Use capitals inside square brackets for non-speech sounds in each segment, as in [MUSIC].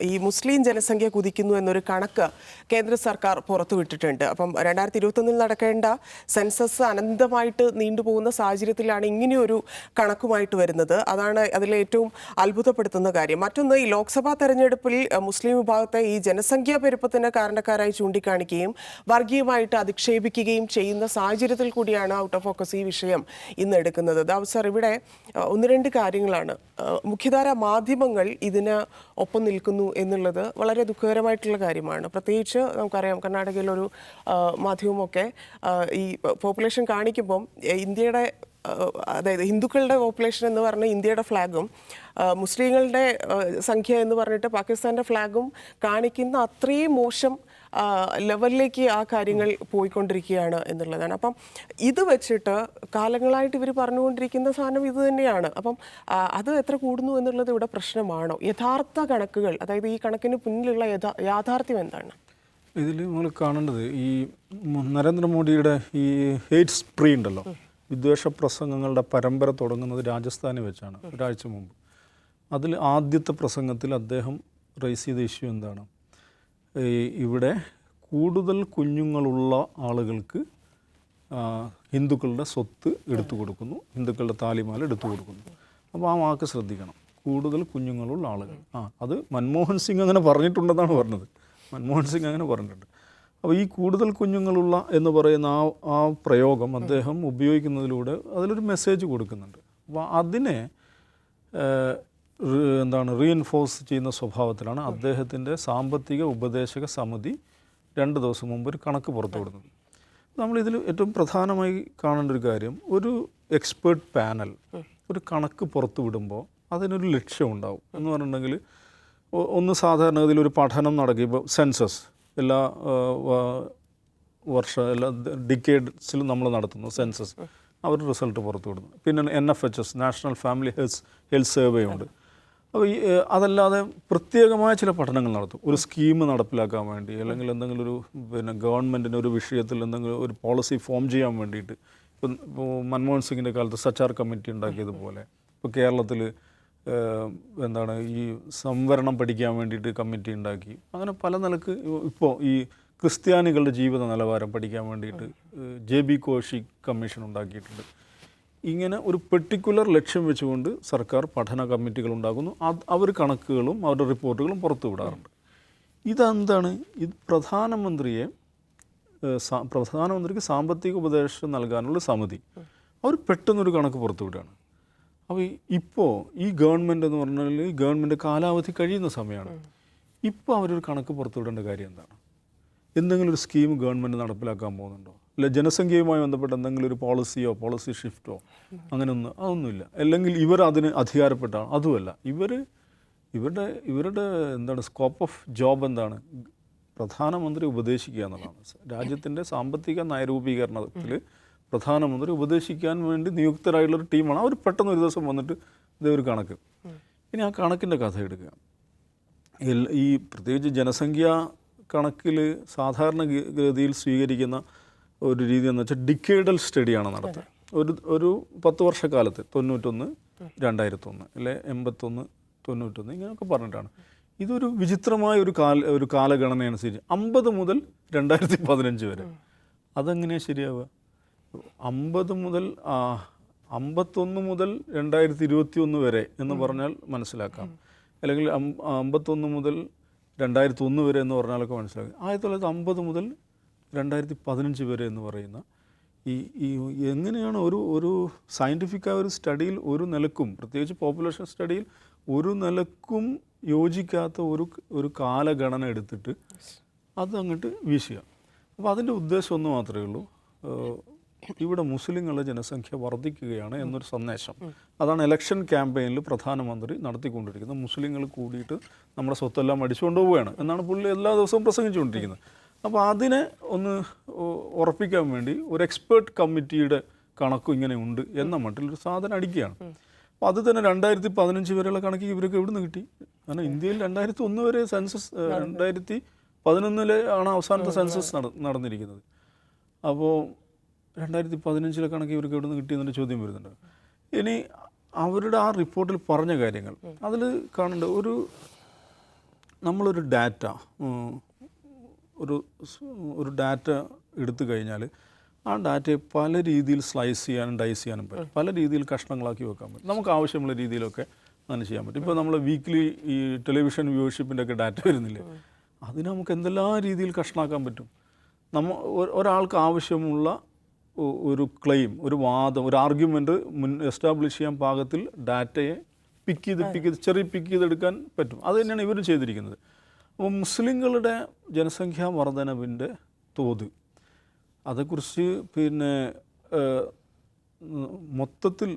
ഈ മുസ്ലിം ജനസംഖ്യ കുതിക്കുന്നു എന്നൊരു കണക്ക് കേന്ദ്ര സർക്കാർ പുറത്തുവിട്ടിട്ടുണ്ട്. അപ്പം രണ്ടായിരത്തി ഇരുപത്തൊന്നിൽ നടക്കേണ്ട സെൻസസ് അനന്തമായിട്ട് നീണ്ടുപോകുന്ന സാഹചര്യത്തിലാണ് ഇങ്ങനെയൊരു കണക്കുമായിട്ട് വരുന്നത്. അതാണ് അതിലെ ഏറ്റവും അത്ഭുതപ്പെടുത്തുന്ന കാര്യം. മറ്റൊന്ന് ഈ ലോക്സഭാ തെരഞ്ഞെടുപ്പിൽ മുസ്ലിം വിഭാഗത്തെ ഈ ജനസംഖ്യാ പെരുപ്പത്തിന് കാരണക്കാരായി ചൂണ്ടിക്കാണിക്കുകയും വർഗീയമായിട്ട് അധിക്ഷേപിക്കുകയും ചെയ്യുന്ന സാഹചര്യത്തിൽ കൂടിയാണ് ഔട്ട് ഓഫ് ഫോക്കസ് ഈ വിഷയം ഇന്ന് എടുക്കുന്നത്. ദാവ് സർ ഇവിടെ ഒന്ന് രണ്ട് കാര്യങ്ങളാണ്. മുഖ്യധാര മാധ്യമങ്ങൾ ഇതിന് ഒപ്പം നിൽക്കുന്നു എന്നുള്ളത് വളരെ ദുഃഖകരമായിട്ടുള്ള കാര്യമാണ്. പ്രത്യേകിച്ച് നമുക്കറിയാം കർണാടകയിലൊരു മാധ്യമമൊക്കെ ഈ പോപ്പുലേഷൻ കാണിക്കുമ്പം ഇന്ത്യയുടെ അതായത് ഹിന്ദുക്കളുടെ പോപ്പുലേഷൻ എന്ന് പറഞ്ഞ ഇന്ത്യയുടെ ഫ്ലാഗും മുസ്ലിങ്ങളുടെ സംഖ്യ എന്ന് പറഞ്ഞിട്ട് പാകിസ്ഥാന്റെ ഫ്ലാഗും കാണിക്കുന്ന അത്രയും മോശം ലെവലിലേക്ക് ആ കാര്യങ്ങൾ പോയിക്കൊണ്ടിരിക്കുകയാണ് എന്നുള്ളതാണ്. അപ്പം ഇത് വെച്ചിട്ട് കാലങ്ങളായിട്ട് ഇവർ പറഞ്ഞുകൊണ്ടിരിക്കുന്ന സാധനം ഇത് തന്നെയാണ്. അപ്പം അത് എത്ര കൂടുന്നു എന്നുള്ളത് ഇവിടെ പ്രശ്നമാണോ? യഥാർത്ഥ കണക്കുകൾ അതായത് ഈ കണക്കിന് പിന്നിലുള്ള യാഥാർത്ഥ്യം എന്താണ്? ഇതിൽ നമ്മൾ കാണേണ്ടത് ഈ നരേന്ദ്രമോദിയുടെ ഈ ഹെയ്റ്റ് സ്പ്രീ ഉണ്ടല്ലോ. വിദ്വേഷ പ്രസംഗങ്ങളുടെ പരമ്പര തുടങ്ങുന്നത് രാജസ്ഥാനിൽ വെച്ചാണ് ഒരാഴ്ച മുമ്പ്. അതിൽ ആദ്യത്തെ പ്രസംഗത്തിൽ അദ്ദേഹം റേസ് ചെയ്ത ഇഷ്യൂ എന്താണ്? ഇവിടെ കൂടുതൽ കുഞ്ഞുങ്ങളുള്ള ആളുകൾക്ക് ഹിന്ദുക്കളുടെ സ്വത്ത് എടുത്തു കൊടുക്കുന്നു ഹിന്ദുക്കളുടെ താലിമാല എടുത്തു കൊടുക്കുന്നു. അപ്പോൾ ആ വാക്ക് ശ്രദ്ധിക്കണം. കൂടുതൽ കുഞ്ഞുങ്ങളുള്ള ആളുകൾ. ആ അത് മൻമോഹൻ സിംഗ് അങ്ങനെ പറഞ്ഞിട്ടുണ്ടെന്നാണ് പറഞ്ഞത്. മൻമോഹൻ സിംഗ് അങ്ങനെ പറഞ്ഞിട്ടുണ്ട്. അപ്പോൾ ഈ കൂടുതൽ കുഞ്ഞുങ്ങളുള്ള എന്ന് പറയുന്ന ആ ആ പ്രയോഗം അദ്ദേഹം ഉപയോഗിക്കുന്നതിലൂടെ അതിലൊരു മെസ്സേജ് കൊടുക്കുന്നുണ്ട്. അപ്പോൾ അതിനെ എന്താണ് റീഎൻഫോഴ്സ് ചെയ്യുന്ന സ്വഭാവത്തിലാണ് അദ്ദേഹത്തിന്റെ സാമ്പത്തിക ഉപദേശക സമിതി രണ്ട് ദിവസം മുമ്പ് ഒരു കണക്ക് പുറത്തു പുറത്തുവിടുന്നത് നമ്മളിതിൽ ഏറ്റവും പ്രധാനമായി കാണേണ്ട ഒരു കാര്യം ഒരു എക്സ്പേർട്ട് പാനൽ ഒരു കണക്ക് പുറത്തു വിടുമ്പോൾ അതിനൊരു ലക്ഷ്യമുണ്ടാവും എന്ന് പറഞ്ഞിട്ടുണ്ടെങ്കിൽ ഒന്ന് സാധാരണഗതിയിൽ ഒരു പഠനം നടക്കുക ഇപ്പോൾ സെൻസസ് എല്ലാ വർഷം എല്ലാ ഡിക്കേഡ്സിലും നമ്മൾ നടത്തുന്നു സെൻസസ് അവർ റിസൾട്ട് പുറത്തു വിടുന്നു. പിന്നെ N F H S national family health health survey ഉണ്ട്. അപ്പോൾ ഈ അതല്ലാതെ പ്രത്യേകമായ ചില പഠനങ്ങൾ നടത്തും. ഒരു സ്കീം നടപ്പിലാക്കാൻ വേണ്ടി അല്ലെങ്കിൽ എന്തെങ്കിലും ഒരു പിന്നെ ഗവൺമെന്റിന് ഒരു വിഷയത്തിൽ എന്തെങ്കിലും ഒരു പോളിസി ഫോം ചെയ്യാൻ വേണ്ടിയിട്ട്. ഇപ്പം മൻമോഹൻ സിംഗിന്റെ കാലത്ത് സച്ചാർ കമ്മിറ്റി ഉണ്ടാക്കിയതുപോലെ ഇപ്പോൾ കേരളത്തിൽ എന്താണ് ഈ സംവരണം പഠിക്കാൻ വേണ്ടിയിട്ട് കമ്മിറ്റി ഉണ്ടാക്കി. അങ്ങനെ പല നിലയ്ക്ക് ഇപ്പോൾ ഈ ക്രിസ്ത്യാനികളുടെ ജീവിത നിലവാരം പഠിക്കാൻ വേണ്ടിയിട്ട് ജെ ബി കോശി കമ്മീഷൻ ഉണ്ടാക്കിയിട്ടുണ്ട്. ഇങ്ങനെ ഒരു പെർട്ടിക്കുലർ ലക്ഷ്യം വെച്ചുകൊണ്ട് സർക്കാർ പഠന കമ്മിറ്റികൾ ഉണ്ടാകുന്നു അത് അവർ കണക്കുകളും അവരുടെ റിപ്പോർട്ടുകളും പുറത്തു വിടാറുണ്ട്. ഇതെന്താണ്? ഇത് പ്രധാനമന്ത്രിയെ പ്രധാനമന്ത്രിക്ക് സാമ്പത്തിക ഉപദേശം നൽകാനുള്ള സമിതി. അവർ പെട്ടെന്നൊരു കണക്ക് പുറത്തു വിടുകയാണ്. അപ്പോൾ ഇപ്പോൾ ഈ ഗവൺമെന്റ് എന്ന് പറഞ്ഞാൽ ഈ ഗവൺമെന്റ് കാലാവധി കഴിയുന്ന സമയമാണ്. ഇപ്പോൾ അവരൊരു കണക്ക് പുറത്തു വിടേണ്ട കാര്യം എന്താണ്? എന്തെങ്കിലും ഒരു സ്കീം ഗവൺമെന്റ് നടപ്പിലാക്കാൻ പോകുന്നുണ്ടോ? അല്ല ജനസംഖ്യയുമായി ബന്ധപ്പെട്ട എന്തെങ്കിലും ഒരു പോളിസിയോ പോളിസി ഷിഫ്റ്റോ അങ്ങനെയൊന്നും അതൊന്നുമില്ല. അല്ലെങ്കിൽ ഇവർ അതിന് അധികാരപ്പെട്ടാണ്. അതുമല്ല ഇവർ ഇവരുടെ ഇവരുടെ എന്താണ് സ്കോപ്പ് ഓഫ് ജോബ് എന്താണ്? പ്രധാനമന്ത്രി ഉപദേശിക്കുക എന്നുള്ളതാണ്. രാജ്യത്തിന്റെ സാമ്പത്തിക നയരൂപീകരണത്തിൽ പ്രധാനമന്ത്രി ഉപദേശിക്കാൻ വേണ്ടി നിയുക്തരായിട്ടുള്ളൊരു ടീമാണ്. അവർ പെട്ടെന്ന് ഒരു ദിവസം വന്നിട്ട് ഇതേ ഒരു കണക്ക്. ഇനി ആ കണക്കിന്റെ കഥ എടുക്കുക. ഈ പ്രത്യേകിച്ച് ജനസംഖ്യ കണക്കിൽ സാധാരണ ഗതിയിൽ സ്വീകരിക്കുന്ന ഒരു രീതി എന്ന് വെച്ചാൽ ഡിക്കേഡൽ സ്റ്റഡിയാണ് നടത്തുക ഒരു ഒരു പത്ത് വർഷക്കാലത്ത് തൊണ്ണൂറ്റൊന്ന് രണ്ടായിരത്തൊന്ന് അല്ലെ എൺപത്തൊന്ന് തൊണ്ണൂറ്റൊന്ന് ഇങ്ങനെയൊക്കെ പറഞ്ഞിട്ടാണ്. ഇതൊരു വിചിത്രമായ ഒരു കാല ഒരു കാലഗണന അനുസരിച്ച് അമ്പത് മുതൽ രണ്ടായിരത്തി പതിനഞ്ച് വരെ. അതെങ്ങനെയാണ് ശരിയാവുക? അമ്പത് മുതൽ അമ്പത്തൊന്ന് മുതൽ രണ്ടായിരത്തി ഇരുപത്തി ഒന്ന് വരെ എന്ന് പറഞ്ഞാൽ മനസ്സിലാക്കാം. അല്ലെങ്കിൽ അമ്പത്തൊന്ന് മുതൽ രണ്ടായിരത്തി ഒന്ന് വരെ എന്ന് പറഞ്ഞാലൊക്കെ മനസ്സിലാക്കാം. ആയിരത്തി തൊള്ളായിരത്തി അമ്പത് മുതൽ രണ്ടായിരത്തി പതിനഞ്ച് വരെ എന്ന് പറയുന്ന ഈ ഈ എങ്ങനെയാണ് ഒരു ഒരു സയന്റിഫിക്കായ ഒരു സ്റ്റഡിയിൽ ഒരു നിലക്കും പ്രത്യേകിച്ച് പോപ്പുലേഷൻ സ്റ്റഡിയിൽ ഒരു നിലക്കും യോജിക്കാത്ത ഒരു ഒരു കാലഗണന എടുത്തിട്ട് അത് അങ്ങോട്ട് വീശുക അപ്പോൾ അതിന്റെ ഉദ്ദേശം ഒന്ന് മാത്രമേ ഉള്ളൂ. ഇവിടെ മുസ്ലിങ്ങളുടെ ജനസംഖ്യ വർദ്ധിക്കുകയാണ് എന്നൊരു സന്ദേശം. അതാണ് ഇലക്ഷൻ ക്യാമ്പയിനിൽ പ്രധാനമന്ത്രി നടത്തിക്കൊണ്ടിരിക്കുന്നത്. മുസ്ലിങ്ങൾ കൂടിയിട്ട് നമ്മുടെ സ്വത്തെല്ലാം അടിച്ചുകൊണ്ട് പോവുകയാണ്. എന്നാണ് പുള്ളി എല്ലാ ദിവസവും പ്രസംഗിച്ചുകൊണ്ടിരിക്കുന്നത്. അപ്പോൾ അതിനെ ഒന്ന് ഉറപ്പിക്കാൻ വേണ്ടി ഒരു എക്സ്പേർട്ട് കമ്മിറ്റിയുടെ കണക്കും ഇങ്ങനെ ഉണ്ട് എന്ന മട്ടിൽ ഒരു സാധനം അടിക്കുകയാണ്. അപ്പോൾ അത് തന്നെ രണ്ടായിരത്തി പതിനഞ്ച് വരെയുള്ള കണക്ക് ഇവർക്ക് എവിടെ നിന്ന് കിട്ടി? കാരണം ഇന്ത്യയിൽ രണ്ടായിരത്തി ഒന്ന് വരെ സെൻസസ് രണ്ടായിരത്തി പതിനൊന്നിലെ ആണ് അവസാനത്തെ സെൻസസ് നടന്നിരിക്കുന്നത്. അപ്പോൾ രണ്ടായിരത്തി പതിനഞ്ചിലെ കണക്ക് ഇവർക്ക് എവിടെ നിന്ന് കിട്ടിയെന്നൊരു ചോദ്യം വരുന്നുണ്ട്. ഇനി അവരുടെ ആ റിപ്പോർട്ടിൽ പറഞ്ഞ കാര്യങ്ങൾ. അതിൽ കാണേണ്ട ഒരു നമ്മളൊരു ഡാറ്റ ഒരു ഒരു ഡാറ്റ എടുത്തു കഴിഞ്ഞാൽ ആ ഡാറ്റയെ പല രീതിയിൽ സ്ലൈസ് ചെയ്യാനും ഡൈസ് ചെയ്യാനും പറ്റും. പല രീതിയിൽ കഷ്ണങ്ങളാക്കി വെക്കാൻ പറ്റും. നമുക്ക് ആവശ്യമുള്ള രീതിയിലൊക്കെ അങ്ങനെ ചെയ്യാൻ പറ്റും. ഇപ്പോൾ നമ്മൾ വീക്ക്ലി ഈ ടെലിവിഷൻ വ്യൂവർഷിപ്പിന്റെ ഒക്കെ ഡാറ്റ വരുന്നില്ലേ അതിന് നമുക്ക് എന്തെല്ലാം രീതിയിൽ കഷ്ണാക്കാൻ പറ്റും? നമ്മ ഒരാൾക്ക് ആവശ്യമുള്ള ഒരു ക്ലെയിം ഒരു വാദം ഒരു ആർഗ്യുമെന്റ് മുൻ എസ്റ്റാബ്ലിഷ് ചെയ്യാൻ പാകത്തിൽ ഡാറ്റയെ പിക്ക് ചെയ്ത് പിക്ക് ചെയ്ത് ചെറിയ പിക്ക് ചെയ്തെടുക്കാൻ പറ്റും. അത് തന്നെയാണ് ഇവരും ചെയ്തിരിക്കുന്നത്. അപ്പോൾ മുസ്ലിങ്ങളുടെ ജനസംഖ്യാ വർധനവിന്റെ തോത്. അതേക്കുറിച്ച് പിന്നെ മൊത്തത്തിൽ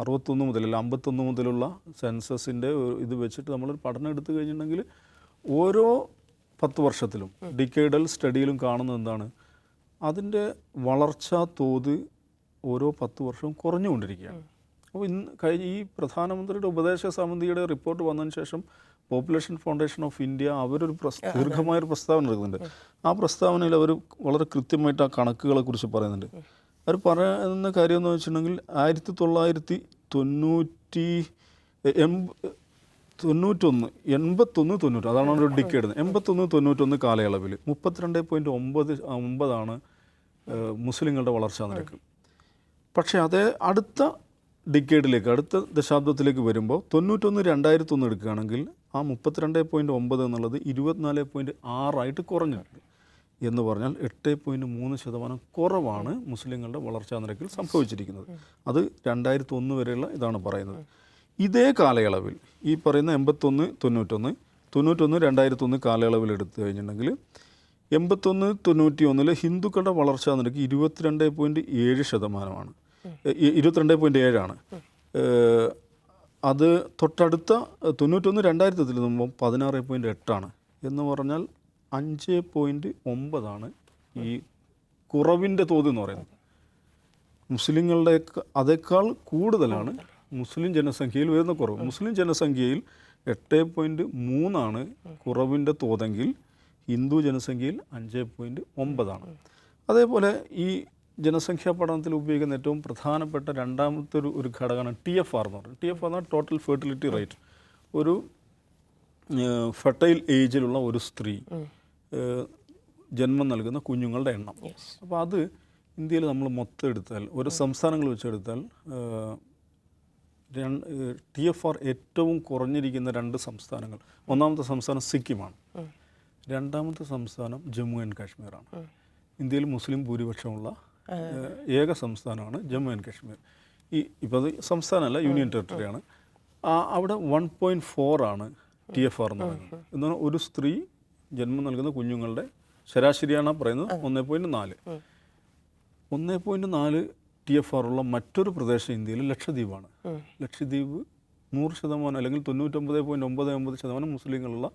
അറുപത്തൊന്ന് മുതൽ അല്ല അമ്പത്തൊന്ന് മുതലുള്ള സെൻസസിന്റെ ഇത് വെച്ചിട്ട് നമ്മളൊരു പഠനം എടുത്തു കഴിഞ്ഞിട്ടുണ്ടെങ്കിൽ ഓരോ പത്ത് വർഷത്തിലും ഡിക്കേഡൽ സ്റ്റഡിയിലും കാണുന്നത് എന്താണ്? അതിന്റെ വളർച്ചാ തോത് ഓരോ പത്ത് വർഷവും കുറഞ്ഞുകൊണ്ടിരിക്കുകയാണ്. അപ്പോൾ ഇന്ന് കഴിഞ്ഞ ഈ പ്രധാനമന്ത്രിയുടെ ഉപദേശ സമിതിയുടെ റിപ്പോർട്ട് വന്നതിന് ശേഷം പോപ്പുലേഷൻ ഫൗണ്ടേഷൻ ഓഫ് ഇന്ത്യ അവരൊരു പ്രസ് ദീർഘമായൊരു പ്രസ്താവന എടുക്കുന്നുണ്ട്. ആ പ്രസ്താവനയിൽ അവർ വളരെ കൃത്യമായിട്ട് ആ കണക്കുകളെ കുറിച്ച് പറയുന്നുണ്ട്. അവർ പറയുന്ന കാര്യം എന്ന് വെച്ചിട്ടുണ്ടെങ്കിൽ ആയിരത്തി തൊള്ളായിരത്തി തൊണ്ണൂറ്റി എൺപ തൊണ്ണൂറ്റൊന്ന് എൺപത്തൊന്ന് തൊണ്ണൂറ് അതാണ് ഒരു ഡിക്കേഡ് എൺപത്തൊന്ന് തൊണ്ണൂറ്റൊന്ന് കാലയളവിൽ മുപ്പത്തിരണ്ട് പോയിന്റ് ഒമ്പത് ഒമ്പതാണ് മുസ്ലിങ്ങളുടെ വളർച്ചാ നിരക്ക്. പക്ഷേ അതേ അടുത്ത ഡിക്കേഡിലേക്ക് അടുത്ത ദശാബ്ദത്തിലേക്ക് വരുമ്പോൾ തൊണ്ണൂറ്റൊന്ന് രണ്ടായിരത്തി ഒന്ന് എടുക്കുകയാണെങ്കിൽ ആ മുപ്പത്തിരണ്ട് പോയിന്റ് ഒമ്പത് എന്നുള്ളത് ഇരുപത്തിനാല് പോയിന്റ് ആറായിട്ട് കുറഞ്ഞിട്ടുണ്ട് എന്ന് പറഞ്ഞാൽ എട്ട് പോയിന്റ് മൂന്ന് ശതമാനം കുറവാണ് മുസ്ലിങ്ങളുടെ വളർച്ചാ നിരക്കിൽ സംഭവിച്ചിരിക്കുന്നത്. അത് രണ്ടായിരത്തി ഒന്ന് വരെയുള്ള ഇതാണ് പറയുന്നത്. ഇതേ കാലയളവിൽ ഈ പറയുന്ന എൺപത്തൊന്ന് തൊണ്ണൂറ്റൊന്ന് തൊണ്ണൂറ്റൊന്ന് രണ്ടായിരത്തി ഒന്ന് കാലയളവിൽ എടുത്തു കഴിഞ്ഞിട്ടുണ്ടെങ്കിൽ എൺപത്തൊന്ന് തൊണ്ണൂറ്റി ഒന്നിൽ ഹിന്ദുക്കളുടെ വളർച്ചാ നിരക്ക് ഇരുപത്തിരണ്ട് പോയിന്റ് ഏഴ് ശതമാനമാണ്. ഇരുപത്തിരണ്ട് പോയിന്റ് ഏഴാണ് അത് തൊട്ടടുത്ത തൊണ്ണൂറ്റൊന്ന് രണ്ടായിരത്തിൽ നിന്നുമ്പോൾ പതിനാറ് പോയിന്റ് എട്ടാണ് എന്ന് പറഞ്ഞാൽ അഞ്ച് പോയിന്റ് ഒമ്പതാണ് ഈ കുറവിന്റെ തോത് എന്ന് പറയുന്നത്. മുസ്ലിങ്ങളുടെ അതേക്കാൾ കൂടുതലാണ് മുസ്ലിം ജനസംഖ്യയിൽ വരുന്ന കുറവ്. മുസ്ലിം ജനസംഖ്യയിൽ എട്ട് പോയിന്റ് മൂന്നാണ് കുറവിന്റെ തോതെങ്കിൽ ഹിന്ദു ജനസംഖ്യയിൽ അഞ്ച് പോയിന്റ് ഒമ്പതാണ് അതേപോലെ ഈ ജനസംഖ്യാ പഠനത്തിൽ ഉപയോഗിക്കുന്ന ഏറ്റവും പ്രധാനപ്പെട്ട രണ്ടാമത്തെ ഒരു ഒരു ഘടകമാണ് ടി എഫ് ആർ എന്ന് പറയുന്നത്. ടി എഫ് ആർ എന്നാൽ ടോട്ടൽ ഫെർട്ടിലിറ്റി റേറ്റ് ഒരു ഫെർട്ടൈൽ ഏജിലുള്ള ഒരു സ്ത്രീ ജന്മം നൽകുന്ന കുഞ്ഞുങ്ങളുടെ എണ്ണം. അപ്പോൾ അത് ഇന്ത്യയിൽ നമ്മൾ മൊത്തം എടുത്താൽ ഒരു സംസ്ഥാനങ്ങൾ വെച്ചെടുത്താൽ ടി എഫ് ആർ ഏറ്റവും കുറഞ്ഞിരിക്കുന്ന രണ്ട് സംസ്ഥാനങ്ങൾ. ഒന്നാമത്തെ സംസ്ഥാനം സിക്കിമാണ്. രണ്ടാമത്തെ സംസ്ഥാനം ജമ്മു ആൻഡ് കാശ്മീറാണ്. ഇന്ത്യയിൽ മുസ്ലിം ഭൂരിപക്ഷമുള്ള ഏക സംസ്ഥാനമാണ് ജമ്മു ആൻഡ് കാശ്മീർ. ഈ ഇപ്പോൾ അത് സംസ്ഥാനമല്ല യൂണിയൻ ടെറിട്ടറിയാണ്. അവിടെ വൺ പോയിന്റ് ഫോർ ആണ് ടി എഫ് ആർ എന്ന് പറയുന്നത്. എന്ന് പറഞ്ഞാൽ ഒരു സ്ത്രീ ജന്മം നൽകുന്ന കുഞ്ഞുങ്ങളുടെ ശരാശരിയാണ് പറയുന്നത് ഒന്നേ പോയിന്റ് നാല്. ഒന്നേ പോയിന്റ് നാല് ടി എഫ് ആർ ഉള്ള മറ്റൊരു പ്രദേശം ഇന്ത്യയിൽ ലക്ഷദ്വീപാണ്. ലക്ഷദ്വീപ് നൂറ് ശതമാനം അല്ലെങ്കിൽ തൊണ്ണൂറ്റൊമ്പത് പോയിന്റ് ഒമ്പത് ഒമ്പത് ശതമാനം മുസ്ലിങ്ങളുള്ള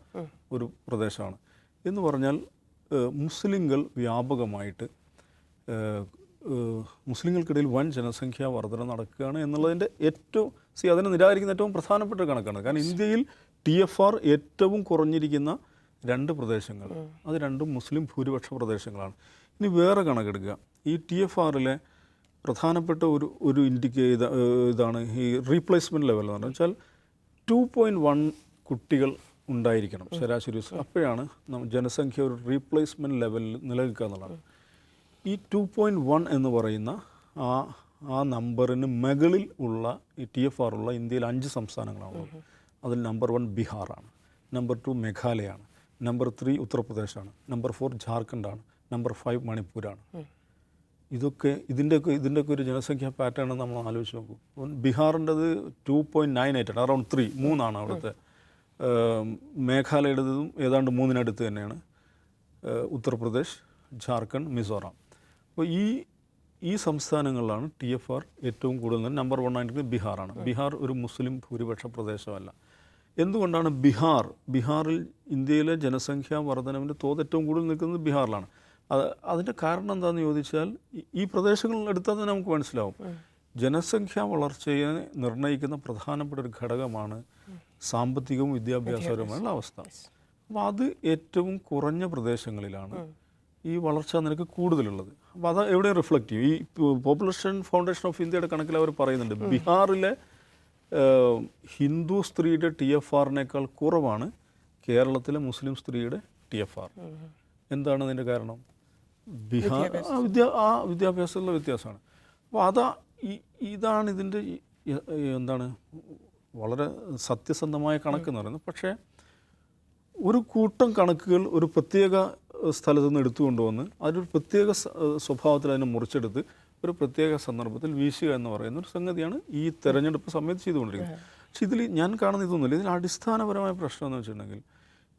ഒരു പ്രദേശമാണ്. എന്ന് പറഞ്ഞാൽ മുസ്ലിങ്ങൾ വ്യാപകമായിട്ട് മുസ്ലിങ്ങൾക്കിടയിൽ വൻ ജനസംഖ്യാ വർധന നടക്കുകയാണ് എന്നുള്ളതിന്റെ ഏറ്റവും സി അതിനെ നിരാകരിക്കുന്ന ഏറ്റവും പ്രധാനപ്പെട്ട കണക്കാണ്. കാരണം ഇന്ത്യയിൽ ടി എഫ് ആർ ഏറ്റവും കുറഞ്ഞിരിക്കുന്ന രണ്ട് പ്രദേശങ്ങൾ. അത് രണ്ടും മുസ്ലിം ഭൂരിപക്ഷ പ്രദേശങ്ങളാണ്. ഇനി വേറെ കണക്കെടുക്കുക. ഈ ടി എഫ് ആറിലെ പ്രധാനപ്പെട്ട ഒരു ഒരു ഇൻഡിക്കേ ഇതാണ് ഈ റീപ്ലേസ്മെന്റ് ലെവൽ എന്ന് പറഞ്ഞു വെച്ചാൽ ടു പോയിന്റ് വൺ കുട്ടികൾ ഉണ്ടായിരിക്കണം ശരാശരി അപ്പോഴാണ് ജനസംഖ്യ ഒരു റീപ്ലേസ്മെന്റ് ലെവലിൽ നിലനിൽക്കുക എന്നുള്ളതാണ് ഈ ടു പോയിന്റ് വൺ എന്ന് പറയുന്ന ആ ആ നമ്പറിന് മുകളിൽ ഉള്ള ഈ ടി എഫ് ആർ ഉള്ള ഇന്ത്യയിൽ അഞ്ച് സംസ്ഥാനങ്ങളാണ് അതിൽ നമ്പർ വൺ ബീഹാറാണ്. നമ്പർ ടു മേഘാലയാണ്. നമ്പർ ത്രീ ഉത്തർപ്രദേശാണ്. നമ്പർ ഫോർ ജാർഖണ്ഡാണ്. നമ്പർ ഫൈവ് മണിപ്പൂരാണ്. ഇതൊക്കെ ഇതിന്റെയൊക്കെ ഇതിന്റെയൊക്കെ ഒരു ജനസംഖ്യാ പാറ്റേൺ നമ്മൾ ആലോചിച്ച് നോക്കും. ബീഹാറിന്റെത് ടു പോയിന്റ് നയൻ എയ്റ്റ് ആണ്. അറൗണ്ട് ത്രീ മൂന്നാണ് അവിടുത്തെ. മേഘാലയുടേതും ഏതാണ്ട് മൂന്നിനടുത്ത് തന്നെയാണ്. ഉത്തർപ്രദേശ് ജാർഖണ്ഡ് മിസോറാം. അപ്പോൾ ഈ ഈ സംസ്ഥാനങ്ങളിലാണ് ടി എഫ് ആർ ഏറ്റവും കൂടുതൽ നമ്പർ വൺ ആയിരിക്കുന്നത് ബീഹാറാണ്. ബീഹാർ ഒരു മുസ്ലിം ഭൂരിപക്ഷ പ്രദേശമല്ല. എന്തുകൊണ്ടാണ് ബീഹാർ ബീഹാറിൽ ഇന്ത്യയിലെ ജനസംഖ്യാ വർധനവിന്റെ തോത് ഏറ്റവും കൂടുതൽ നിൽക്കുന്നത് ബീഹാറിലാണ്? അത് അതിന്റെ കാരണം എന്താണെന്ന് ചോദിച്ചാൽ ഈ- പ്രദേശങ്ങളിൽ എടുത്താൽ തന്നെ നമുക്ക് മനസ്സിലാവും. ജനസംഖ്യാ വളർച്ചയെ നിർണയിക്കുന്ന പ്രധാനപ്പെട്ട ഒരു ഘടകമാണ് സാമ്പത്തികവും വിദ്യാഭ്യാസപരവുമായുള്ള അവസ്ഥ. അപ്പോൾ അത് ഏറ്റവും കുറഞ്ഞ പ്രദേശങ്ങളിലാണ് ഈ വളർച്ചാ നിരക്ക് കൂടുതലുള്ളത്. അപ്പോൾ അത് എവിടെ റിഫ്ലക്റ്റ് ചെയ്യും. ഈ പോപ്പുലേഷൻ ഫൗണ്ടേഷൻ ഓഫ് ഇന്ത്യയുടെ കണക്കിൽ അവർ പറയുന്നുണ്ട് ബീഹാറിലെ ഹിന്ദു സ്ത്രീയുടെ ടി എഫ് ആറിനേക്കാൾ കുറവാണ് കേരളത്തിലെ മുസ്ലിം സ്ത്രീയുടെ ടി എഫ് ആർ എന്താണ് അതിന്റെ കാരണം? ബീഹാർ ആ വിദ്യാ ആ വിദ്യാഭ്യാസത്തിലുള്ള വ്യത്യാസമാണ്. അപ്പോൾ അതാ ഇതാണ് ഇതിന്റെ എന്താണ് വളരെ സത്യസന്ധമായ കണക്ക് എന്ന് പറയുന്നത്. പക്ഷേ ഒരു കൂട്ടം കണക്കുകൾ ഒരു പ്രത്യേക സ്ഥലത്ത് നിന്ന് എടുത്തുകൊണ്ടുവന്ന് അതൊരു പ്രത്യേക സ്വഭാവത്തിൽ അതിനെ മുറിച്ചെടുത്ത് ഒരു പ്രത്യേക സന്ദർഭത്തിൽ വീശുക എന്ന് പറയുന്ന ഒരു സംഗതിയാണ് ഈ തെരഞ്ഞെടുപ്പ് സമയത്ത് ചെയ്തുകൊണ്ടിരിക്കുന്നത്. പക്ഷെ ഇതിൽ ഞാൻ കാണുന്ന ഇതൊന്നുമില്ല. ഇതിൽ അടിസ്ഥാനപരമായ പ്രശ്നം എന്ന് വെച്ചിട്ടുണ്ടെങ്കിൽ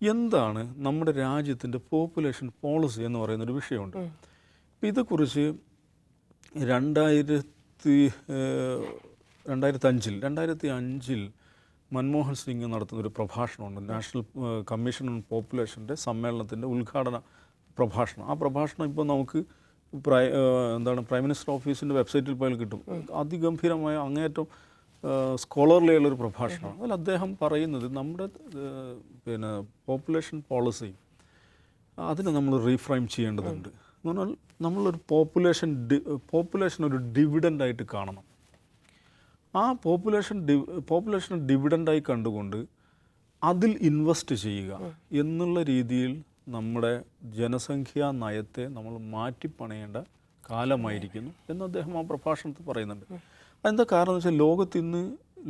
എന്താണ് നമ്മുടെ രാജ്യത്തിന്റെ പോപ്പുലേഷൻ പോളിസി എന്ന് പറയുന്ന ഒരു വിഷയമുണ്ട് ഇപ്പം ഇതേക്കുറിച്ച് രണ്ടായിരത്തി രണ്ടായിരത്തി അഞ്ചിൽ രണ്ടായിരത്തി അഞ്ചിൽ മൻമോഹൻ സിംഗ് നടത്തുന്ന ഒരു പ്രഭാഷണമുണ്ട്. നാഷണൽ കമ്മീഷൻ ഓൺ പോപ്പുലേഷന്റെ സമ്മേളനത്തിന്റെ ഉദ്ഘാടന പ്രഭാഷണം. ആ പ്രഭാഷണം ഇപ്പോൾ നമുക്ക് പ്രൈ എന്താണ് പ്രൈം മിനിസ്റ്റർ ഓഫീസിന്റെ വെബ്സൈറ്റിൽ പോയാൽ കിട്ടും. അതിഗംഭീരമായ അങ്ങേയറ്റം സ്കോളർലിയുള്ള ഒരു പ്രഭാഷണമാണ്. അതിൽ അദ്ദേഹം പറയുന്നത് നമ്മുടെ പിന്നെ പോപ്പുലേഷൻ പോളിസി അതിനെ നമ്മൾ റീഫ്രെയിം ചെയ്യേണ്ടതുണ്ട്. എന്ന് പറഞ്ഞാൽ നമ്മളൊരു പോപ്പുലേഷൻ ഡി പോപ്പുലേഷൻ ഒരു ഡിവിഡന്റായിട്ട് കാണണം. ആ പോപ്പുലേഷൻ ഡി പോപ്പുലേഷൻ ഡിവിഡൻഡായി കണ്ടുകൊണ്ട് അതിൽ ഇൻവെസ്റ്റ് ചെയ്യുക എന്നുള്ള രീതിയിൽ നമ്മുടെ ജനസംഖ്യാ നയത്തെ നമ്മൾ മാറ്റിപ്പണയേണ്ട കാലമായിരിക്കുന്നു എന്ന് അദ്ദേഹം ആ പ്രഭാഷണത്തിൽ പറയുന്നുണ്ട്. അതെന്താ കാരണം എന്ന് വെച്ചാൽ ലോകത്ത് ഇന്ന്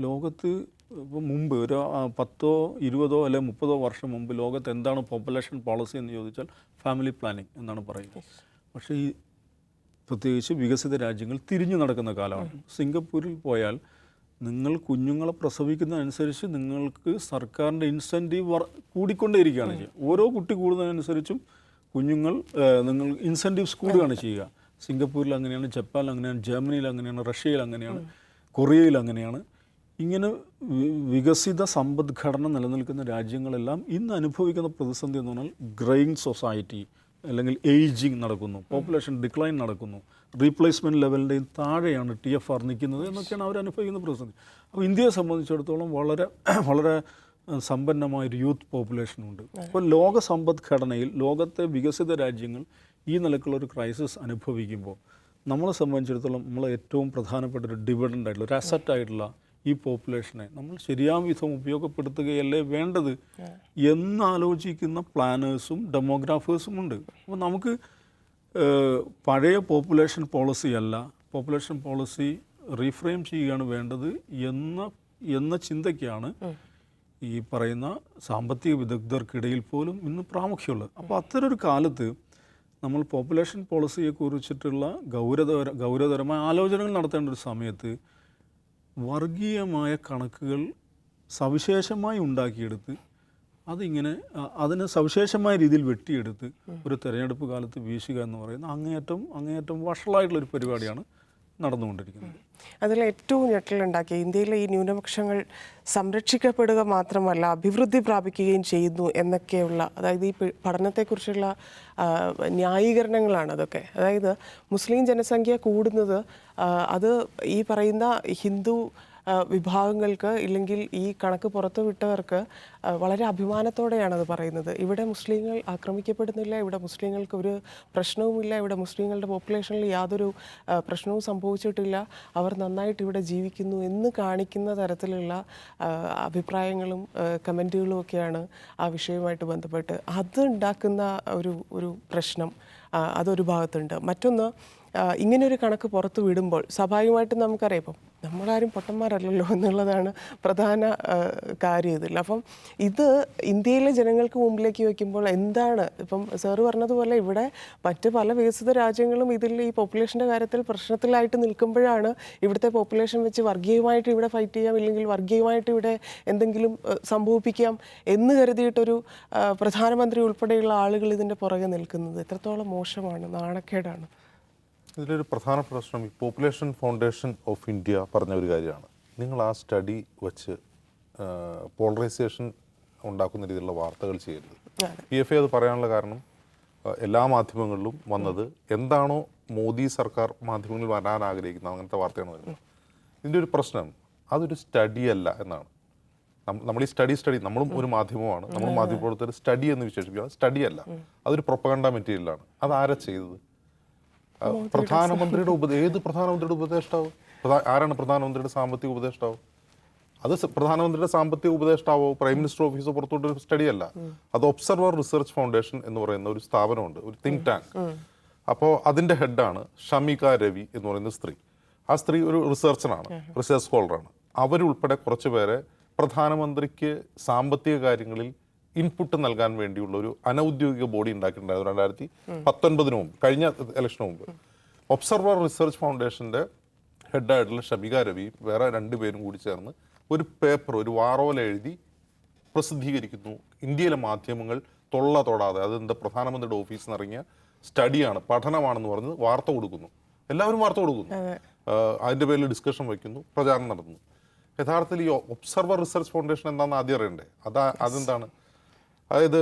ലോകത്ത് ഇപ്പോൾ മുമ്പ് ഒരു പത്തോ ഇരുപതോ അല്ലെ മുപ്പതോ വർഷം മുമ്പ് ലോകത്ത് എന്താണ് പോപ്പുലേഷൻ പോളിസി എന്ന് ചോദിച്ചാൽ ഫാമിലി പ്ലാനിങ് എന്നാണ് പറയുന്നത്. പക്ഷേ ഈ പ്രത്യേകിച്ച് വികസിത രാജ്യങ്ങൾ തിരിഞ്ഞു നടക്കുന്ന കാലമാണ്. സിംഗപ്പൂരിൽ പോയാൽ നിങ്ങൾ കുഞ്ഞുങ്ങളെ പ്രസവിക്കുന്നതനുസരിച്ച് നിങ്ങൾക്ക് സർക്കാരിന്റെ ഇൻസെന്റീവ് വർ കൂടിക്കൊണ്ടേയിരിക്കുകയാണ് ചെയ്യുക. ഓരോ കുട്ടി കൂടുന്നതനുസരിച്ചും കുഞ്ഞുങ്ങൾ നിങ്ങൾ ഇൻസെന്റീവ്സ് കൂടുകയാണ് ചെയ്യുക. സിംഗപ്പൂരിൽ അങ്ങനെയാണ് ജപ്പാനിൽ അങ്ങനെയാണ് ജർമ്മനിയിൽ അങ്ങനെയാണ് റഷ്യയിൽ അങ്ങനെയാണ് കൊറിയയിൽ അങ്ങനെയാണ്. ഇങ്ങനെ വികസിത സമ്പദ്ഘടന നിലനിൽക്കുന്ന രാജ്യങ്ങളെല്ലാം ഇന്ന് അനുഭവിക്കുന്ന പ്രതിസന്ധി എന്ന് പറഞ്ഞാൽ ഗ്രൈങ് സൊസൈറ്റി അല്ലെങ്കിൽ ഏജിങ് നടക്കുന്നു പോപ്പുലേഷൻ ഡിക്ലൈൻ നടക്കുന്നു റീപ്ലേസ്മെന്റ് ലെവലിന്റെയും താഴെയാണ് ടി എഫ് ആർ നിൽക്കുന്നത് എന്നൊക്കെയാണ് അവർ അനുഭവിക്കുന്ന പ്രതിസന്ധി. അപ്പോൾ ഇന്ത്യയെ സംബന്ധിച്ചിടത്തോളം വളരെ വളരെ സമ്പന്നമായൊരു യൂത്ത് പോപ്പുലേഷൻ ഉണ്ട്. അപ്പോൾ ലോക സമ്പദ്ഘടനയിൽ ലോകത്തെ വികസിത രാജ്യങ്ങൾ ഈ നിലക്കുള്ള ഒരു ക്രൈസിസ് അനുഭവിക്കുമ്പോൾ നമ്മളെ സംബന്ധിച്ചിടത്തോളം നമ്മളെ ഏറ്റവും പ്രധാനപ്പെട്ട ഒരു ഡിവിഡന്റ് ആയിട്ടുള്ള ഒരു അസറ്റ് ആയിട്ടുള്ള ഈ പോപ്പുലേഷനെ നമ്മൾ ശരിയാം വിധം ഉപയോഗപ്പെടുത്തുകയല്ലേ വേണ്ടത് എന്നാലോചിക്കുന്ന പ്ലാനേഴ്സും ഡെമോഗ്രാഫേഴ്സും ഉണ്ട് അപ്പോൾ നമുക്ക് പഴയ പോപ്പുലേഷൻ പോളിസി അല്ല പോപ്പുലേഷൻ പോളിസി റീഫ്രെയിം ചെയ്യുകയാണ് വേണ്ടത് എന്ന എന്ന ചിന്തയ്ക്കാണ് ഈ പറയുന്ന സാമ്പത്തിക വിദഗ്ധർക്കിടയിൽ പോലും ഇന്ന് പ്രാമുഖ്യമുള്ളത്. അപ്പോൾ അത്തരൊരു കാലത്ത് നമ്മൾ പോപ്പുലേഷൻ പോളിസിയെ കുറിച്ചിട്ടുള്ള ഗൗരവ ഗൗരവതരമായ ആലോചനകൾ നടത്തേണ്ട ഒരു സമയത്ത് വർഗീയമായ കണക്കുകൾ സവിശേഷമായി ഉണ്ടാക്കിയെടുത്ത് അതിങ്ങനെ അതിനെ സവിശേഷമായ രീതിയിൽ വെട്ടിയെടുത്ത് ഒരു തെരഞ്ഞെടുപ്പ് കാലത്ത് വീശുക എന്ന് പറയുന്ന അങ്ങേയറ്റം അങ്ങേയറ്റം വഷളായിട്ടുള്ളൊരു പരിപാടിയാണ് നടന്നുകൊണ്ടിരിക്കുന്നത്. അതിൽ ഏറ്റവും ഞെട്ടലുണ്ടാക്കിയ ഇന്ത്യയിലെ ഈ ന്യൂനപക്ഷങ്ങൾ സംരക്ഷിക്കപ്പെടുക മാത്രമല്ല അഭിവൃദ്ധി പ്രാപിക്കുകയും ചെയ്യുന്നു എന്നൊക്കെയുള്ള അതായത് ഈ പഠനത്തെക്കുറിച്ചുള്ള ന്യായീകരണങ്ങളാണ് അതൊക്കെ. അതായത് മുസ്ലിം ജനസംഖ്യ കൂടുന്നത് അത് ഈ പറയുന്ന ഹിന്ദു വിഭാഗങ്ങൾക്ക് ഇല്ലെങ്കിൽ ഈ കണക്ക് പുറത്തു വിട്ടവർക്ക് വളരെ അഭിമാനത്തോടെയാണ് അത് പറയുന്നത്. ഇവിടെ മുസ്ലിങ്ങൾ ആക്രമിക്കപ്പെടുന്നില്ല ഇവിടെ മുസ്ലിങ്ങൾക്ക് ഒരു പ്രശ്നവുമില്ല ഇവിടെ മുസ്ലിങ്ങളുടെ പോപ്പുലേഷനിൽ യാതൊരു പ്രശ്നവും സംഭവിച്ചിട്ടില്ല. അവർ നന്നായിട്ട് ഇവിടെ ജീവിക്കുന്നു എന്ന് കാണിക്കുന്ന തരത്തിലുള്ള അഭിപ്രായങ്ങളും കമന്റുകളും ഒക്കെയാണ് ആ വിഷയവുമായിട്ട് ബന്ധപ്പെട്ട് അത് ഉണ്ടാക്കുന്ന ഒരു ഒരു പ്രശ്നം അതൊരു ഭാഗത്തുണ്ട്. മറ്റൊന്ന് ഇങ്ങനൊരു കണക്ക് പുറത്തു വിടുമ്പോൾ സ്വാഭാവികമായിട്ടും നമുക്കറിയാം. ഇപ്പം നമ്മളാരും പൊട്ടന്മാരല്ലല്ലോ എന്നുള്ളതാണ് പ്രധാന കാര്യം ഇതിൽ. അപ്പം ഇത് ഇന്ത്യയിലെ ജനങ്ങൾക്ക് മുമ്പിലേക്ക് വയ്ക്കുമ്പോൾ എന്താണ് ഇപ്പം സാറ് പറഞ്ഞതുപോലെ ഇവിടെ മറ്റ് പല വികസിത രാജ്യങ്ങളും ഇതിൽ ഈ പോപ്പുലേഷന്റെ കാര്യത്തിൽ പ്രശ്നത്തിലായിട്ട് നിൽക്കുമ്പോഴാണ് ഇവിടുത്തെ പോപ്പുലേഷൻ വെച്ച് വർഗീയമായിട്ട് ഇവിടെ ഫൈറ്റ് ചെയ്യാം ഇല്ലെങ്കിൽ വർഗീയമായിട്ട് ഇവിടെ എന്തെങ്കിലും സംഭവിപ്പിക്കാം എന്ന് കരുതിയിട്ടൊരു പ്രധാനമന്ത്രി ഉൾപ്പെടെയുള്ള ആളുകൾ ഇതിന്റെ പുറകെ നിൽക്കുന്നത്. എത്രത്തോളം മോശമാണ് നാണക്കേടാണ്. ഇതിലൊരു പ്രധാന പ്രശ്നം ഈ പോപ്പുലേഷൻ ഫൗണ്ടേഷൻ ഓഫ് ഇന്ത്യ പറഞ്ഞ ഒരു കാര്യമാണ്. നിങ്ങൾ ആ സ്റ്റഡി വെച്ച് പോളറൈസേഷൻ ഉണ്ടാക്കുന്ന രീതിയിലുള്ള വാർത്തകൾ ചെയ്യരുത്. പി എഫ് എ അത് പറയാനുള്ള കാരണം എല്ലാ മാധ്യമങ്ങളിലും വന്നത് എന്താണോ മോദി സർക്കാർ മാധ്യമങ്ങളിൽ വരാൻ ആഗ്രഹിക്കുന്നത് അങ്ങനത്തെ വാർത്തയാണ് വരുന്നത്. ഇതിന്റെ ഒരു പ്രശ്നം അതൊരു സ്റ്റഡി അല്ല എന്നാണ്. നമ്മൾ ഈ സ്റ്റഡി സ്റ്റഡി നമ്മളും ഒരു മാധ്യമമാണ്. നമ്മൾ മാധ്യമപ്രവർത്തകർ സ്റ്റഡി എന്ന് വിശേഷിപ്പിക്കുക സ്റ്റഡി അല്ല. അതൊരു പ്രൊപ്പഗണ്ട മെറ്റീരിയലാണ് അത് ആരാ ചെയ്തത്? പ്രധാനമന്ത്രിയുടെ ഉപദേ ഏത് പ്രധാനമന്ത്രിയുടെ ഉപദേഷ്ടാവ്? ആരാണ് പ്രധാനമന്ത്രിയുടെ സാമ്പത്തിക ഉപദേഷ്ടാവ്? അത് പ്രധാനമന്ത്രിയുടെ സാമ്പത്തിക ഉപദേഷ്ടാവോ പ്രൈം മിനിസ്റ്റർ ഓഫീസോ പുറത്തോട്ട് ഒരു സ്റ്റഡി അല്ല. അത് ഒബ്സർവർ റിസർച്ച് ഫൗണ്ടേഷൻ എന്ന് പറയുന്ന ഒരു സ്ഥാപനമുണ്ട് ഒരു തിങ്ക് ടാങ്ക്. അപ്പോൾ അതിന്റെ ഹെഡാണ് ഷമിക രവി എന്ന് പറയുന്ന സ്ത്രീ. ആ സ്ത്രീ ഒരു റിസർച്ചറാണ് റിസർച്ച് സ്കോളറാണ് അവരുൾപ്പെടെ കുറച്ച് പേരെ പ്രധാനമന്ത്രിക്ക് സാമ്പത്തിക കാര്യങ്ങളിൽ ഇൻപുട്ട് നൽകാൻ വേണ്ടിയുള്ള ഒരു അനൗദ്യോഗിക ബോഡി ഉണ്ടാക്കിയിട്ടുണ്ടായിരുന്നു രണ്ടായിരത്തി പത്തൊൻപതിന് മുമ്പ് കഴിഞ്ഞ ഇലക്ഷന് മുമ്പ്. ഒബ്സർവർ റിസർച്ച് ഫൗണ്ടേഷന്റെ ഹെഡായിട്ടുള്ള ഷബിക രവി വേറെ രണ്ടുപേരും കൂടി ചേർന്ന് ഒരു പേപ്പർ ഒരു വാറോല എഴുതി പ്രസിദ്ധീകരിക്കുന്നു. ഇന്ത്യയിലെ മാധ്യമങ്ങൾ തൊള്ള തൊടാതെ അത് എന്താ പ്രധാനമന്ത്രിയുടെ ഓഫീസിൽ നിന്ന് ഇറങ്ങിയ സ്റ്റഡിയാണ് പഠനമാണെന്ന് പറഞ്ഞ് വാർത്ത കൊടുക്കുന്നു. എല്ലാവരും വാർത്ത കൊടുക്കുന്നു. അതിന്റെ പേരിൽ ഡിസ്കഷൻ വയ്ക്കുന്നു പ്രചാരണം നടത്തുന്നു. യഥാർത്ഥത്തിൽ ഈ ഒബ്സർവർ റിസർച്ച് ഫൗണ്ടേഷൻ എന്താണെന്ന് ആദ്യം അറിയണ്ടേ? അതാ അതെന്താണ്? അതായത്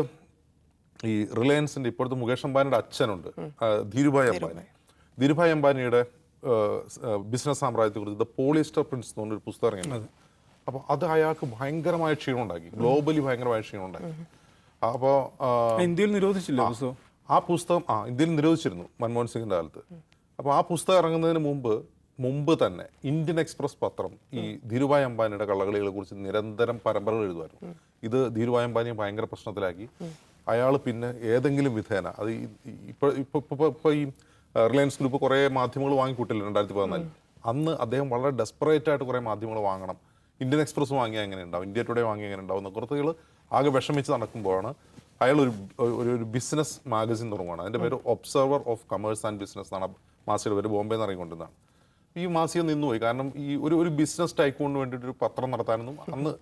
ഈ റിലയൻസിന്റെ ഇപ്പോഴത്തെ മുകേഷ് അംബാനിയുടെ അച്ഛനുണ്ട്. ധീരുഭായ് അംബാനി. ധീരുഭായ്. അംബാനിയുടെ ബിസിനസ് സാമ്രാജ്യത്തെ കുറിച്ച് ദ പോളിസ്റ്റർ പ്രിൻസ് എന്ന് പറഞ്ഞൊരു പുസ്തകം ഇറങ്ങിയത് അപ്പോൾ അത് അയാൾക്ക് ഭയങ്കരമായ ക്ഷീണം ഉണ്ടാക്കി ഗ്ലോബലി ഭയങ്കരമായ ക്ഷീണം ഉണ്ടാക്കി അപ്പോൾ ഇന്ത്യയിൽ നിരോധിച്ചില്ല പുസ്തകം? ആ പുസ്തകം ആ ഇന്ത്യയിൽ നിരോധിച്ചിരുന്നു മൻമോഹൻ സിംഗിന്റെ കാലത്ത്. അപ്പോൾ ആ പുസ്തകം ഇറങ്ങുന്നതിന് മുമ്പ് മുമ്പ് തന്നെ ഇന്ത്യൻ എക്സ്പ്രസ് പത്രം ഈ ധീരുഭായ് അംബാനിയുടെ കള്ളകളികളെ കുറിച്ച് നിരന്തരം പരമ്പരകൾ എഴുതുമായിരുന്നു. ഇത് ധീരുഭായ് അംബാനിയെ ഭയങ്കര പ്രശ്നത്തിലാക്കി. അയാൾ പിന്നെ ഏതെങ്കിലും വിധേന അത് ഇപ്പൊ ഇപ്പൊ ഇപ്പൊ- ഈ റിലയൻസ് ഗ്രൂപ്പ് കുറേ മാധ്യമങ്ങൾ വാങ്ങിക്കൂട്ടില്ല രണ്ടായിരത്തി പതിനാലിൽ അന്ന് അദ്ദേഹം വളരെ ഡെസ്പറേറ്റ് ആയിട്ട് കുറേ മാധ്യമങ്ങൾ വാങ്ങണം. ഇന്ത്യൻ എക്സ്പ്രസ് വാങ്ങിയാൽ എങ്ങനെ ഉണ്ടാവും? ഇന്ത്യ ടുഡേ വാങ്ങിയാൽ എങ്ങനെ ഉണ്ടാവും? കുറച്ചുകൾ ആകെ വിഷമിച്ച് നടക്കുമ്പോഴാണ് അയാൾ ഒരു ഒരു ബിസിനസ് മാഗസിൻ തുടങ്ങുകയാണ് അതിന്റെ പേര് observer of commerce and business എന്നാണ്. മാസിയുടെ പേര് ബോംബെ നിന്ന് ഇറങ്ങിക്കൊണ്ടിരുന്നതാണ്. ഈ മാസിക നിന്നുപോയി. കാരണം ഈ ഒരു ഒരു ബിസിനസ് ടൈക്കോണിന് വേണ്ടിയിട്ട് ഒരു പത്രം നടത്താനൊന്നും അന്ന്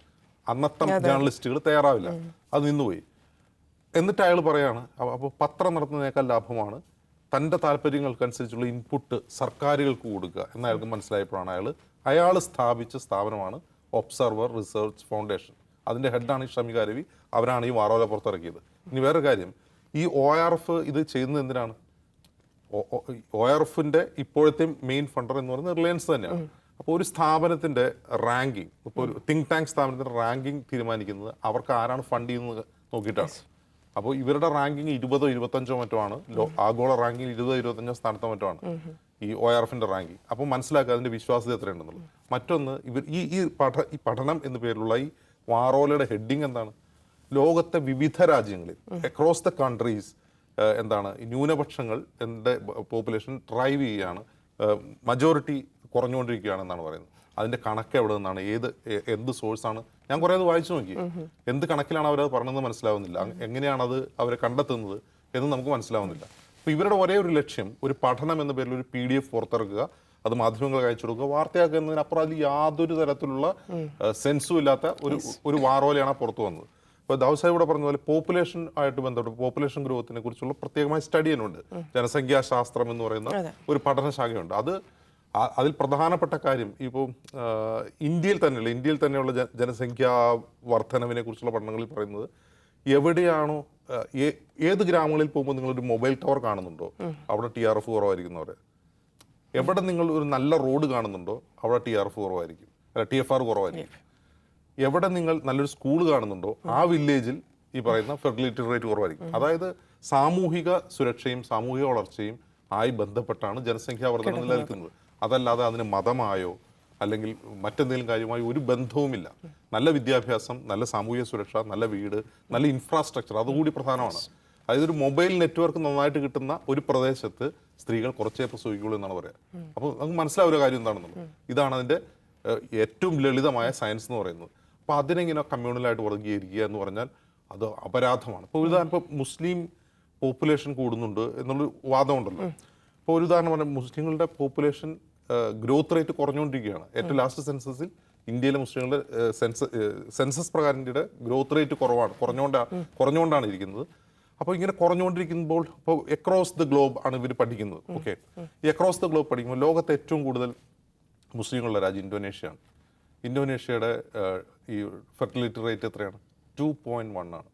അന്നത്തെ ജേർണലിസ്റ്റുകൾ തയ്യാറാവില്ല. അത് നിന്നുപോയി. എന്നിട്ട് അയാൾ പറയാണ് അപ്പോൾ പത്രം നടത്തുന്നതിനേക്കാൾ ലാഭമാണ് തന്റെ താല്പര്യങ്ങൾക്കനുസരിച്ചുള്ള ഇൻപുട്ട് സർക്കാരുകൾക്ക് കൊടുക്കുക എന്ന് അയാൾക്ക് മനസ്സിലായപ്പോഴാണ് അയാൾ അയാൾ സ്ഥാപിച്ച സ്ഥാപനമാണ് ഒബ്സർവർ റിസർച്ച് ഫൗണ്ടേഷൻ അതിന്റെ ഹെഡാണ് ഈ ഷമികാരവി. അവരാണ് ഈ വാറോല പുറത്തിറക്കിയത്. ഇനി വേറെ കാര്യം. ഈ ഒ ആർ എഫ് ഇത് ചെയ്യുന്നത് എന്തിനാണ്? ഒ ആർ എഫിന്റെ ഇപ്പോഴത്തെ മെയിൻ ഫണ്ടർ എന്ന് പറയുന്നത് റിലയൻസ് തന്നെയാണ്. അപ്പോൾ ഒരു സ്ഥാപനത്തിന്റെ റാങ്കിങ് ഇപ്പോൾ ഒരു തിങ്ക് ടാങ്ക് സ്ഥാപനത്തിന്റെ റാങ്കിങ് തീരുമാനിക്കുന്നത് അവർക്ക് ആരാണ് ഫണ്ട് ചെയ്യുന്നത് നോക്കിയിട്ടാണ്. അപ്പോൾ ഇവരുടെ റാങ്കിങ് ഇരുപതോ ഇരുപത്തഞ്ചോ മറ്റോ ആണ്. ആഗോള റാങ്കിങ് ഇരുപതോ ഇരുപത്തഞ്ചോ സ്ഥാനത്തോ മറ്റോ ആണ്. ഈ ഒ ആർ എഫിന്റെ റാങ്കിങ് അപ്പോൾ മനസ്സിലാക്കുക അതിന്റെ വിശ്വാസ്യത എത്രയുണ്ടെന്നുള്ളത് മറ്റൊന്ന് ഇവർ ഈ ഈ പഠ ഈ പഠനം എന്ന പേരിലുള്ള ഈ വാറോലയുടെ ഹെഡിങ് എന്താണ്? ലോകത്തെ വിവിധ രാജ്യങ്ങളിൽ അക്രോസ് ദ കൺട്രീസ് എന്താണ് ന്യൂനപക്ഷങ്ങൾ എന്റെ പോപ്പുലേഷൻ ഡ്രൈവ് ചെയ്യുകയാണ്. മജോറിറ്റി കുറഞ്ഞുകൊണ്ടിരിക്കുകയാണെന്നാണ് പറയുന്നത്. അതിന്റെ കണക്ക് എവിടെ നിന്നാണ് ഏത് എന്ത് സോഴ്സാണ് ഞാൻ കുറേ അത് വായിച്ചു നോക്കി. എന്ത് കണക്കിലാണ് അവരത് പറഞ്ഞതെന്ന് മനസ്സിലാവുന്നില്ല. എങ്ങനെയാണത് അവരെ കണ്ടെത്തുന്നത് എന്ന് നമുക്ക് മനസ്സിലാവുന്നില്ല. അപ്പോൾ ഇവരുടെ ഒരേ ഒരു ലക്ഷ്യം ഒരു പഠനം എന്ന പേരിൽ ഒരു പി ഡി എഫ് പുറത്തിറക്കുക അത് മാധ്യമങ്ങൾ അയച്ചു കൊടുക്കുക വാർത്തയാക്കുന്നതിനപ്പുറം അതിൽ യാതൊരു തരത്തിലുള്ള സെൻസും ഇല്ലാത്ത ഒരു ഒരു വാറോലയാണ് പുറത്തു വന്നത്. ഇപ്പോൾ ദാവസായി ഇവിടെ പറഞ്ഞ പോലെ പോപ്പുലേഷൻ ആയിട്ട് ബന്ധപ്പെട്ട് പോപ്പുലേഷൻ ഗ്രോത്തിനെ കുറിച്ചുള്ള പ്രത്യേകമായ സ്റ്റഡി തന്നെയുണ്ട് ജനസംഖ്യാ ശാസ്ത്രം എന്ന് പറയുന്ന ഒരു പഠനശാഖയുണ്ട്. അത് അതിൽ പ്രധാനപ്പെട്ട കാര്യം ഇപ്പോൾ ഇന്ത്യയിൽ തന്നെയുള്ള ഇന്ത്യയിൽ തന്നെയുള്ള ജനസംഖ്യാ വർധനവിനെ കുറിച്ചുള്ള പഠനങ്ങളിൽ പറയുന്നത് എവിടെയാണോ ഏത് ഗ്രാമങ്ങളിൽ പോകുമ്പോൾ നിങ്ങളൊരു മൊബൈൽ ടവർ കാണുന്നുണ്ടോ? അവിടെ ടി ആർ എഫ് കുറവായിരിക്കുന്നവരെ എവിടെ നിങ്ങൾ ഒരു നല്ല റോഡ് കാണുന്നുണ്ടോ? അവിടെ ടി ആർ എഫ് കുറവായിരിക്കും. അല്ല ടി എഫ് ആർ കുറവായിരിക്കും. എവിടെ നിങ്ങൾ നല്ലൊരു സ്കൂൾ കാണുന്നുണ്ടോ ആ വില്ലേജിൽ ഈ പറയുന്ന ഫെർട്ടിലിറ്റി റേറ്റ് കുറവായിരിക്കും. അതായത് സാമൂഹിക സുരക്ഷയും സാമൂഹിക വളർച്ചയും ആയി ബന്ധപ്പെട്ടാണ് ജനസംഖ്യാ വർധന നിലനിൽക്കുന്നത്. അതല്ലാതെ അതിന് മതമായോ അല്ലെങ്കിൽ മറ്റെന്തെങ്കിലും കാര്യമായി ഒരു ബന്ധവുമില്ല. നല്ല വിദ്യാഭ്യാസം നല്ല സാമൂഹിക സുരക്ഷ നല്ല വീട് നല്ല ഇൻഫ്രാസ്ട്രക്ചർ അതുകൂടി പ്രധാനമാണ്. അതായത് ഒരു മൊബൈൽ നെറ്റ്വർക്ക് നന്നായിട്ട് കിട്ടുന്ന ഒരു പ്രദേശത്ത് സ്ത്രീകൾ കുറച്ചേ പ്രസവിക്കുള്ളൂ എന്നാണ് പറയുക അപ്പോൾ നമുക്ക് മനസ്സിലാവുന്ന കാര്യം എന്താണെന്നുള്ളത്. ഇതാണ് അതിന്റെ ഏറ്റവും ലളിതമായ സയൻസ് എന്ന് പറയുന്നത്. അപ്പോൾ അതിനെങ്ങനെ കമ്മ്യൂണലായിട്ട് വർഗീകരിക്കുക എന്ന് പറഞ്ഞാൽ അത് അപരാധമാണ്. ഇപ്പോൾ ഉദാഹരണം ഇപ്പോൾ മുസ്ലിം പോപ്പുലേഷൻ കൂടുന്നുണ്ട് എന്നുള്ളൊരു വാദമുണ്ടല്ലോ. ഇപ്പോൾ ഒരു ഉദാഹരണം പറഞ്ഞാൽ മുസ്ലിങ്ങളുടെ പോപ്പുലേഷൻ ഗ്രോത്ത് റേറ്റ് കുറഞ്ഞുകൊണ്ടിരിക്കുകയാണ്. ഏറ്റവും ലാസ്റ്റ് സെൻസസിൽ ഇന്ത്യയിലെ മുസ്ലിങ്ങളുടെ സെൻസസ് സെൻസസ് പ്രകാരം ഇന്ത്യയുടെ ഗ്രോത്ത് റേറ്റ് കുറവാണ്. കുറഞ്ഞുകൊണ്ടാണ് കുറഞ്ഞുകൊണ്ടാണ് ഇരിക്കുന്നത്. അപ്പോൾ ഇങ്ങനെ കുറഞ്ഞുകൊണ്ടിരിക്കുമ്പോൾ ഇപ്പോൾ എക്രോസ് ദ ഗ്ലോബ് ആണ് ഇവർ പഠിക്കുന്നത്. ഓക്കെ ഈ എക്രോസ് ദ ഗ്ലോബ് പഠിക്കുമ്പോൾ ലോകത്ത് ഏറ്റവും കൂടുതൽ മുസ്ലിങ്ങളുള്ള രാജ്യം ഇന്തോനേഷ്യയാണ് ഇന്തോനേഷ്യയുടെ ഈ ഫെർട്ടിലിറ്റി റേറ്റ് എത്രയാണ്? ടു പോയിന്റ് വൺ ആണ്.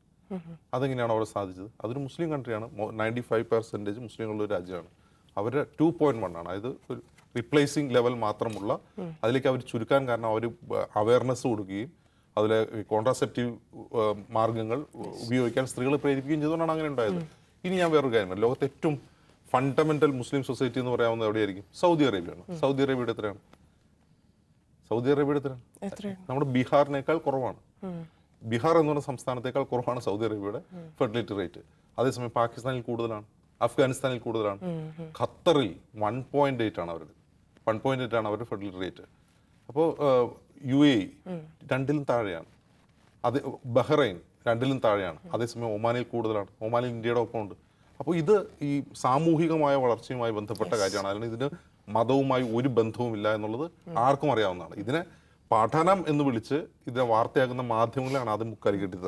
അതെങ്ങനെയാണ് അവിടെ സാധിച്ചത്? അതൊരു മുസ്ലിം കൺട്രിയാണ്. നയന്റി ഫൈവ് പെർസെന്റേജ് മുസ്ലിങ്ങളുള്ള ഒരു രാജ്യമാണ്. അവരുടെ ടു പോയിന്റ് വൺ ആണ്. അതായത് ഒരു റിപ്ലേസിംഗ് ലെവൽ മാത്രമുള്ള അതിലേക്ക് അവർ ചുരുക്കാൻ കാരണം അവർ അവയർനെസ് കൊടുക്കുകയും അതിലെ കോൺട്രാസെപ്റ്റീവ് മാർഗങ്ങൾ ഉപയോഗിക്കാൻ സ്ത്രീകളെ പ്രേരിപ്പിക്കുകയും ചെയ്തുകൊണ്ടാണ് അങ്ങനെ ഉണ്ടായത്. ഇനി ഞാൻ വേറൊരു കാര്യം ലോകത്തെ ഏറ്റവും ഫണ്ടമെന്റൽ മുസ്ലിം സൊസൈറ്റി എന്ന് പറയാവുന്നത് എവിടെയായിരിക്കും? സൗദി അറേബ്യയാണ്. സൗദി അറേബ്യയുടെ എത്രയാണ്? സൗദി അറേബ്യയുടെ നമ്മുടെ ബീഹാറിനേക്കാൾ കുറവാണ്. ബീഹാർ എന്ന് പറയുന്ന സംസ്ഥാനത്തേക്കാൾ കുറവാണ് സൗദി അറേബ്യയുടെ ഫെർട്ടിലിറ്റി റേറ്റ് അതേസമയം പാകിസ്ഥാനിൽ കൂടുതലാണ് അഫ്ഗാനിസ്ഥാനിൽ കൂടുതലാണ്. ഖത്തറിൽ വൺ പോയിന്റ് എയ്റ്റ് ആണ് അവരുടെ വൺ പോയിന്റ് എയ്റ്റ് ആണ് അവരുടെ ഫെർട്ടിലിറ്റി റേറ്റ് അപ്പോൾ യു എ രണ്ടിലും താഴെയാണ്. അത് ബഹ്റൈൻ രണ്ടിലും താഴെയാണ്. അതേസമയം ഒമാനിൽ കൂടുതലാണ്. ഒമാനിൽ ഇന്ത്യയുടെ ഒപ്പം ഉണ്ട് അപ്പോൾ ഇത് ഈ സാമൂഹികമായ വളർച്ചയുമായി ബന്ധപ്പെട്ട കാര്യമാണ്. അതിന് ഇതിന് മതവുമായി ഒരു ബന്ധവുമില്ല എന്നുള്ളത് ആർക്കും അറിയാവുന്നതാണ്. ഇതിനെ പഠനം എന്ന് വിളിച്ച് ഇതിനെ വാർത്തയാക്കുന്ന മാധ്യമങ്ങളാണ് ആദ്യം മുക്കാലി കെട്ടി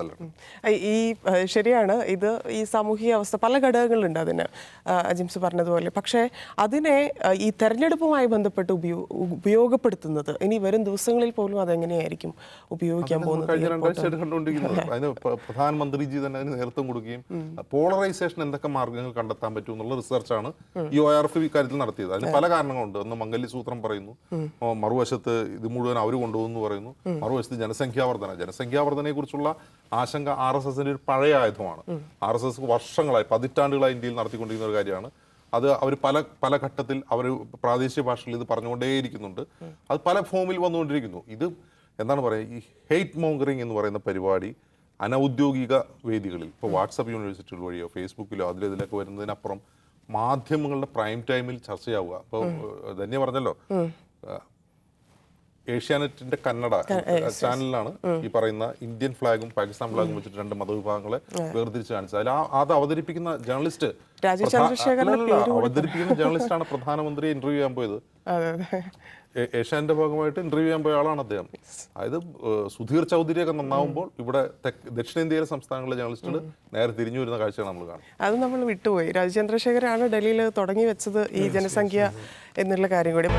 ഈ- ശരിയാണ്. ഇത് ഈ സാമൂഹിക അവസ്ഥ പല ഘടകങ്ങളുണ്ട് അതിന് അജിംസ് പറഞ്ഞതുപോലെ. പക്ഷേ അതിനെ ഈ തെരഞ്ഞെടുപ്പുമായി ബന്ധപ്പെട്ട് ഉപയോ ഉപയോഗപ്പെടുത്തുന്നത് ഇനി വരും ദിവസങ്ങളിൽ പോലും അതെങ്ങനെയായിരിക്കും ഉപയോഗിക്കാൻ പോകുന്നത്? കണ്ടുകൊണ്ടിരിക്കുന്നത് അതിന് പ്രധാനമന്ത്രിജി തന്നെ അതിന് നേതൃത്വം കൊടുക്കുകയും പോളറൈസേഷൻ എന്തൊക്കെ മാർഗങ്ങൾ കണ്ടെത്താൻ പറ്റും എന്നുള്ള റിസർച്ചാണ് ഈ ഒ ആർ എഫ് ഇക്കാര്യത്തിൽ നടത്തിയത്. അതിന് പല കാരണങ്ങളുണ്ട്. ഒന്ന് മംഗല്യ സൂത്രം പറയുന്നു. മറുവശത്ത് ഇത് മുഴുവൻ അവർ കൊണ്ടുപോകുന്നു പറയുന്നു. മറുവശത്ത് ജനസംഖ്യാവർധന ജനസംഖ്യാവർധനയെ കുറിച്ചുള്ള ആശങ്ക ആർ എസ് എസിന്റെ ഒരു പഴയ ആയുധമാണ്. ആർ എസ് എസ് വർഷങ്ങളായി പതിറ്റാണ്ടുകളായി ഇന്ത്യയിൽ നടത്തിക്കൊണ്ടിരിക്കുന്ന ഒരു കാര്യമാണ്. അത് അവർ പല പല ഘട്ടത്തിൽ അവർ പ്രാദേശിക ഭാഷയിൽ ഇത് പറഞ്ഞുകൊണ്ടേയിരിക്കുന്നുണ്ട്. അത് പല ഫോമിൽ വന്നുകൊണ്ടിരിക്കുന്നു. ഇത് എന്താണ് പറയുക ഈ ഹെയ്റ്റ് മോങ്കറിങ് എന്ന് പറയുന്ന പരിപാടി അനൗദ്യോഗിക വേദികളിൽ ഇപ്പോൾ വാട്സപ്പ് യൂണിവേഴ്സിറ്റികൾ വഴിയോ ഫേസ്ബുക്കിലോ അതിലേതിലൊക്കെ വരുന്നതിനപ്പുറം മാധ്യമങ്ങളുടെ പ്രൈം ടൈമിൽ ചർച്ചയാവുക. അപ്പോൾ ധന്യ പറഞ്ഞല്ലോ. ഏഷ്യാനെറ്റിന്റെ കന്നഡ ചാനലിലാണ് ഈ പറയുന്ന ഇന്ത്യൻ ഫ്ലാഗും പാകിസ്ഥാൻ ഫ്ലാഗും വെച്ചിട്ട് രണ്ട് മതവിഭാഗങ്ങളെ വേർതിരിച്ച് കാണിച്ചത്. അതിൽ അത് അവതരിപ്പിക്കുന്ന ജേർണലിസ്റ്റ് അവതരിപ്പിക്കുന്ന ജേർണലിസ്റ്റ് [LAUGHS] ജേർണലിസ്റ്റാണ് പ്രധാനമന്ത്രി ഇന്റർവ്യൂ ചെയ്യാൻ പോയത്. ഏഷ്യാന്റെ ഭാഗമായിട്ട് ഇന്റർവ്യൂ ചെയ്യാൻ പോയ ആളാണ് അദ്ദേഹം. അതായത് സുധീർ ചൗധരിയൊക്കെ നന്നാവുമ്പോൾ ഇവിടെ ദക്ഷിണേന്ത്യയിലെ സംസ്ഥാനങ്ങളിലെ ജേർണലിസ്റ്റുകൾ നേരെ തിരിഞ്ഞു വരുന്ന കാഴ്ചയാണ് നമ്മൾ കാണുന്നത് അത് നമ്മൾ വിട്ടുപോയി. രാജചന്ദ്രശേഖരാണ് ഡൽഹിയിൽ തുടങ്ങി വെച്ചത് ഈ ജനസംഖ്യ എന്നുള്ള കാര്യം കൂടി.